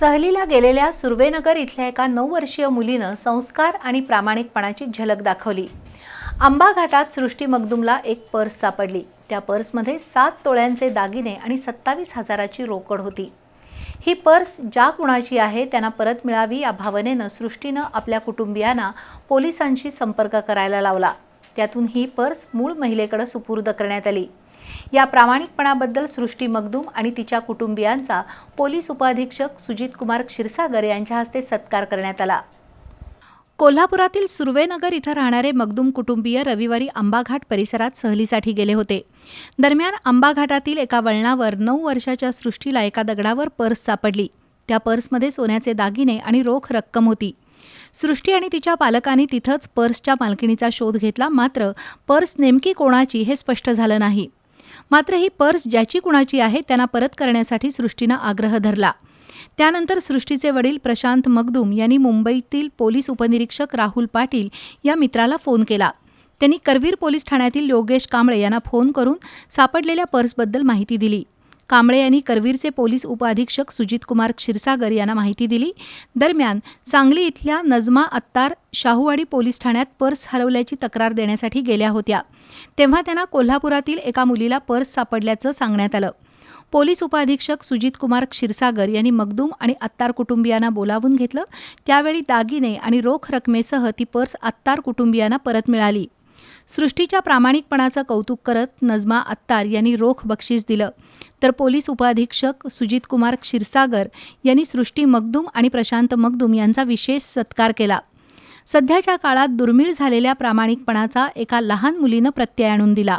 सहलीला गेलेल्या सुर्वेनगर इथल्या एका नऊ वर्षीय मुलीनं संस्कार आणि प्रामाणिकपणाची झलक दाखवली. आंबा घाटात सृष्टी मगदुमला एक पर्स सापडली. त्या पर्समध्ये सात तोळ्यांचे दागिने आणि सत्तावीस हजाराची रोकड होती. ही पर्स ज्या कुणाची आहे त्यांना परत मिळावी या भावनेनं सृष्टीनं आपल्या कुटुंबियांना पोलिसांशी संपर्क करायला लावला. त्यातून ही पर्स मूळ महिलेकडे सुपूर्द करण्यात आली. या प्रामाणिकपणाबद्दल सृष्टी मगदूम आणि तिच्या कुटुंबियांचा पोलीस उपअधीक्षक सुजित कुमार क्षीरसागर यांच्या हस्ते सत्कार करण्यात आला. कोल्हापुरातील सुर्वेनगर इथं राहणारे मगदूम कुटुंबीय रविवारी आंबाघाट परिसरात सहलीसाठी गेले होते. दरम्यान आंबाघाटातील एका वळणावर नऊ वर्षाच्या सृष्टीला एका दगडावर पर्स सापडली. त्या पर्समध्ये सोन्याचे दागिने आणि रोख रक्कम होती. सृष्टी आणि तिच्या पालकांनी तिथंच पर्सच्या मालकिणीचा शोध घेतला मात्र पर्स नेमकी कोणाची हे स्पष्ट झालं नाही. मात्र ही पर्स ज्याची कुणाची आहे त्यांना परत करण्यासाठी सृष्टीनं आग्रह धरला. त्यानंतर सृष्टीचे वडील प्रशांत मगदूम यांनी मुंबईतील पोलीस उपनिरीक्षक राहुल पाटील या मित्राला फोन केला. त्यांनी करवीर पोलीस ठाण्यातील योगेश कांबळे यांना फोन करून सापडलेल्या पर्सबद्दल माहिती दिली. कांबळे यांनी करवीरचे पोलीस उपअधीक्षक सुजितकुमार क्षीरसागर यांना माहिती दिली. दरम्यान सांगली इथल्या नजमा अत्तार शाहूवाडी पोलीस ठाण्यात पर्स हरवल्याची तक्रार देण्यासाठी गेल्या होत्या. तेव्हा त्यांना कोल्हापुरातील एका मुलीला पर्स सापडल्याचं सांगण्यात आलं. पोलीस उपअधीक्षक सुजितकुमार क्षीरसागर यांनी मगदूम आणि अत्तार कुटुंबियांना बोलावून घेतलं. त्यावेळी दागिने आणि रोख रकमेसह ती पर्स अत्तार कुटुंबियांना परत मिळाली. सृष्टीच्या प्रामाणिकपणाचं कौतुक करत नजमा अत्तार यांनी रोख बक्षीस दिलं. तर पोलीस उपअधीक्षक सुजित कुमार क्षीरसागर यांनी सृष्टी मगदूम आणि प्रशांत मगदूम यांचा विशेष सत्कार केला. सध्याच्या काळात दुर्मिळ झालेल्या प्रामाणिकपणाचा एका लहान मुलीनं प्रत्यय आणून दिला.